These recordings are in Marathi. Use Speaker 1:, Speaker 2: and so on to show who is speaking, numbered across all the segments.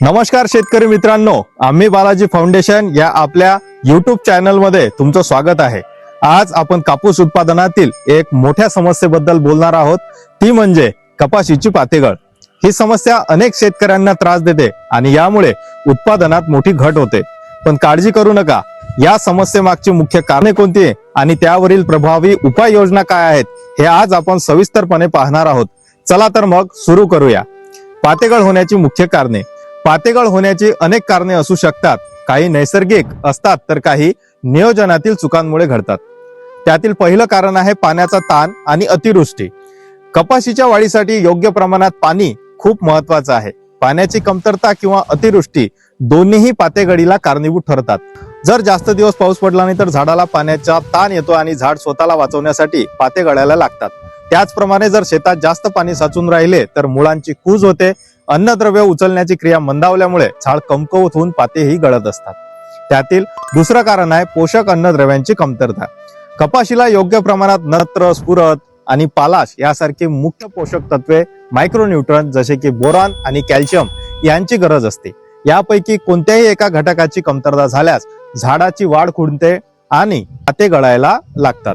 Speaker 1: नमस्कार शेतकरी मित्रांनो आम्ही बालाजी फाउंडेशन या आपल्या युट्यूब चॅनलमध्ये तुमचं स्वागत आहे. आज आपण कापूस उत्पादनातील एक मोठ्या समस्येबद्दल बोलणार आहोत. ती म्हणजे कपाशीची पातेगळ. ही समस्या अनेक शेतकऱ्यांना त्रास देते आणि यामुळे उत्पादनात मोठी घट होते. पण काळजी करू नका. या समस्येमागची मुख्य कारणे कोणती आणि त्यावरील प्रभावी उपाययोजना काय आहेत हे आज आपण सविस्तरपणे पाहणार आहोत. चला तर मग सुरू करूया. पातेगळ होण्याची मुख्य कारणे. पातेगळ होण्याची अनेक कारणे असू शकतात. काही नैसर्गिक असतात तर काही नियोजनातील चुकांमुळे घडतात. त्यातील पहिलं कारण आहे पाण्याचा ताण आणि अतिवृष्टी. कपाशीच्या वाढीसाठी योग्य प्रमाणात पाणी खूप महत्वाचं आहे. पाण्याची कमतरता किंवा अतिवृष्टी दोन्हीही पातेगळीला कारणीभूत ठरतात. जर जास्त दिवस पाऊस पडला नाही तर झाडाला पाण्याचा ताण येतो आणि झाड स्वतःला वाचवण्यासाठी पाते गळायला लागतात. त्याचप्रमाणे जर शेतात जास्त पाणी साचून राहिले तर मुळांची कूज होते अन्नद्रव्य उचलण्याची क्रिया मंदावल्यामुळे झाड कमकवत होऊन पातेही गळत असतात. त्यातील दुसरं कारण आहे पोषक अन्नद्रव्यांची कमतरता. कपाशीला योग्य प्रमाणात नत्र स्फुरत आणि पालाश यासारखी मुख्य पोषक तत्वे मायक्रोन्यूट्रन जसे की बोरॉन आणि कॅल्शियम यांची गरज असते. यापैकी कोणत्याही एका घटकाची कमतरता झाल्यास झाडाची वाढ खुंटते आणि पाते गळायला लागतात.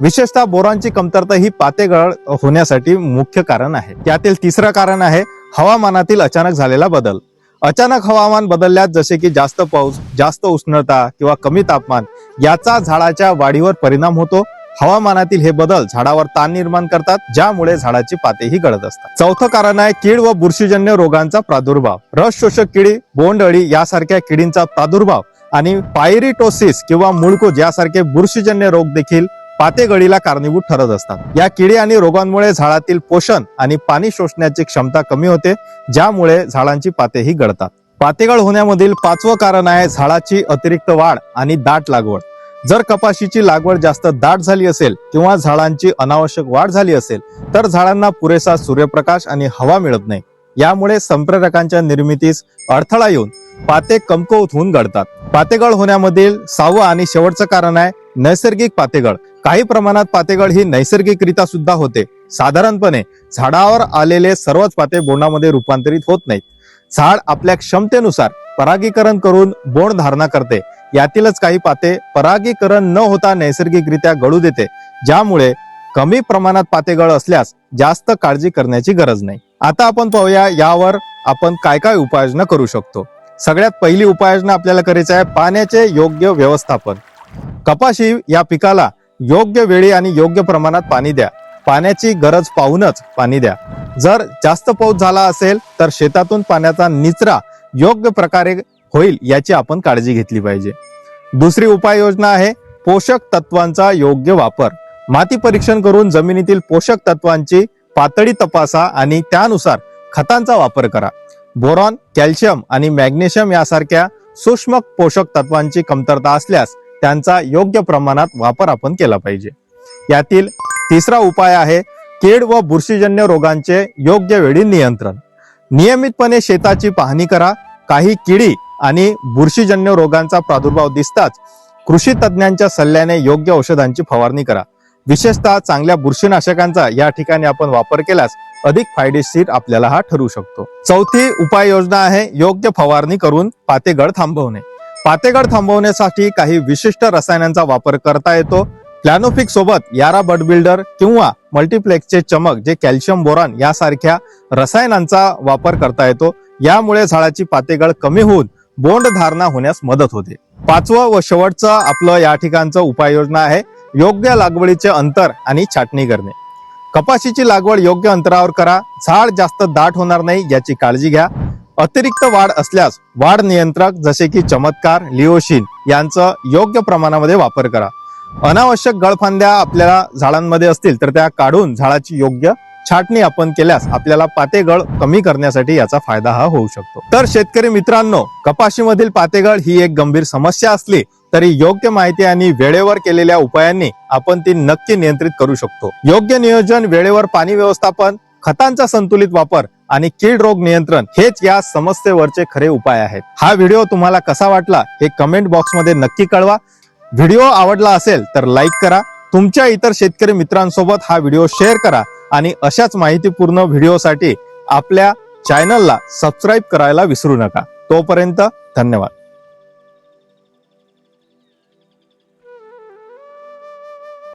Speaker 1: विशेषतः बोरांची कमतरता ही पाते गळ होण्यासाठी मुख्य कारण आहे. त्यातील तिसरं कारण आहे हवामानातील अचानक झालेला बदल. अचानक हवामान बदलल्यात जसे की जास्त पाऊस जास्त उष्णता किंवा कमी तापमान याचा झाडाच्या वाढीवर परिणाम होतो. हवामानातील हे बदल झाडावर ताण निर्माण करतात ज्यामुळे झाडाची पातेही गळत असतात. चौथं कारण आहे कीड व बुरशीजन्य रोगांचा प्रादुर्भाव. रस शोषक किडी बोंडअळी यासारख्या किडींचा प्रादुर्भाव आणि पायरिटोसिस किंवा मुळकूज यासारखे बुरशीजन्य रोग देखील पातेगळीला कारणीभूत ठरत असतात. या किडे आणि रोगांमुळे झाडातील पोषण आणि पाणी शोषण्याची क्षमता कमी होते ज्यामुळे झाडांची पातेही गळतात. पातेगळ होण्यामधील पाचवं कारण आहे झाडाची अतिरिक्त वाढ आणि दाट लागवड. जर कपाशीची लागवड जास्त दाट झाली असेल किंवा झाडांची अनावश्यक वाढ झाली असेल तर झाडांना पुरेसा सूर्यप्रकाश आणि हवा मिळत नाही. यामुळे संप्रेरकांच्या निर्मितीस अडथळा येऊन पाते कमकुवत होऊन गळतात. पातेगळ होण्यामधील सहावं आणि शेवटचं कारण आहे नैसर्गिक पातेगळ. काही प्रमाणात पातेगळ ही नैसर्गिकरित्या सुद्धा होते. साधारणपणे झाडावर आलेले सर्वच पाते बोंडामध्ये रूपांतरित होत नाहीत. झाड आपल्या क्षमतेनुसार परागीकरण करून बोंड धारणा करते. यातीलच काही पाते परागीकरण न होता नैसर्गिकरित्या गळू देते ज्यामुळे कमी प्रमाणात पातेगळ असल्यास जास्त काळजी करण्याची गरज नाही. आता आपण पाहूया यावर आपण काय काय उपाययोजना करू शकतो. सगळ्यात पहिली उपाययोजना आपल्याला करायची आहे पाण्याचे योग्य व्यवस्थापन. कपाशी या पिकाला योग्य वेळी आणि योग्य प्रमाणात पाणी द्या. पाण्याची गरज पाहूनच पाणी द्या. जर जास्त पाऊस झाला असेल तर शेतातून पाण्याचा निचरा योग्य प्रकारे होईल याची आपण काळजी घेतली पाहिजे. दुसरी उपाययोजना आहे पोषक तत्वांचा योग्य वापर. माती परीक्षण करून जमिनीतील पोषक तत्वांची पातळी तपासा आणि त्यानुसार खतांचा वापर करा. बोरॉन कॅल्शियम आणि मॅग्नेशियम यासारख्या सूक्ष्म पोषक तत्वांची कमतरता असल्यास त्यांचा योग्य प्रमाणात वापर आपण केला पाहिजे. यातील तिसरा उपाय आहे कीड व बुरशीजन्य रोगांचे योग्य वेळी नियंत्रण. नियमितपणे शेताची पाहणी करा काही किडी आणि बुरशीजन्य रोगांचा प्रादुर्भाव दिसताच कृषी तज्ज्ञांच्या सल्ल्याने योग्य औषधांची फवारणी करा. विशेषतः चांगल्या बुरशीनाशकांचा या ठिकाणी आपण वापर केल्यास अधिक फायदेशीर आपल्याला हा ठरू शकतो. चौथी उपाययोजना आहे योग्य फवारणी करून पातेगळ थांबवणे. पातेगळ थांबवण्यासाठी काही विशिष्ट रसायनांचा वापर करता येतो. प्लॅनोफिक सोबत यारा बड बिल्डर किंवा मल्टीप्लेक्सचे चमक जे कॅल्शियम बोरॉन यासारख्या रसायनांचा वापर करता येतो. यामुळे झाडाची पातेगळ कमी होऊन बोंड धारणा होण्यास मदत होते. पाचवं व शेवटचं आपलं या ठिकाणचं उपाययोजना आहे. योग्य लागवडीचे अंतर आणि छाटणी करणे. कपाशीची लागवड योग्य अंतरावर करा. झाड जास्त दाट होणार नाही याची काळजी घ्या. अतिरिक्त वाढ असल्यास वाढ नियंत्रक जसे की चमत्कार लिओशिन यांचं योग्य प्रमाणामध्ये वापर करा. अनावश्यक गळफांद्या आपल्याला झाडांमध्ये असतील तर त्या काढून झाडाची योग्य छाटणी आपण केल्यास आपल्याला पातेगळ कमी करण्यासाठी याचा फायदा हा होऊ शकतो. तर शेतकरी मित्रांनो कपाशीमधील पातेगळ ही एक गंभीर समस्या असली तरी योग्य माहिती आणि वेळेवर केलेल्या उपायांनी आपण ती नक्की नियंत्रित करू शकतो. योग्य नियोजन वेळेवर पाणी व्यवस्थापन खतांचा संतुलित वापर आणि कीड रोग नियंत्रण हेच या समस्येवरचे खरे उपाय आहेत. हा व्हिडिओ तुम्हाला कसा वाटला हे कमेंट बॉक्समध्ये नक्की कळवा. व्हिडिओ आवडला असेल तर लाईक करा. तुमच्या इतर शेतकरी मित्रांसोबत हा व्हिडिओ शेअर करा आणि अशाच माहितीपूर्ण व्हिडिओसाठी आपल्या चॅनलला सबस्क्राईब करायला विसरू नका. तोपर्यंत धन्यवाद.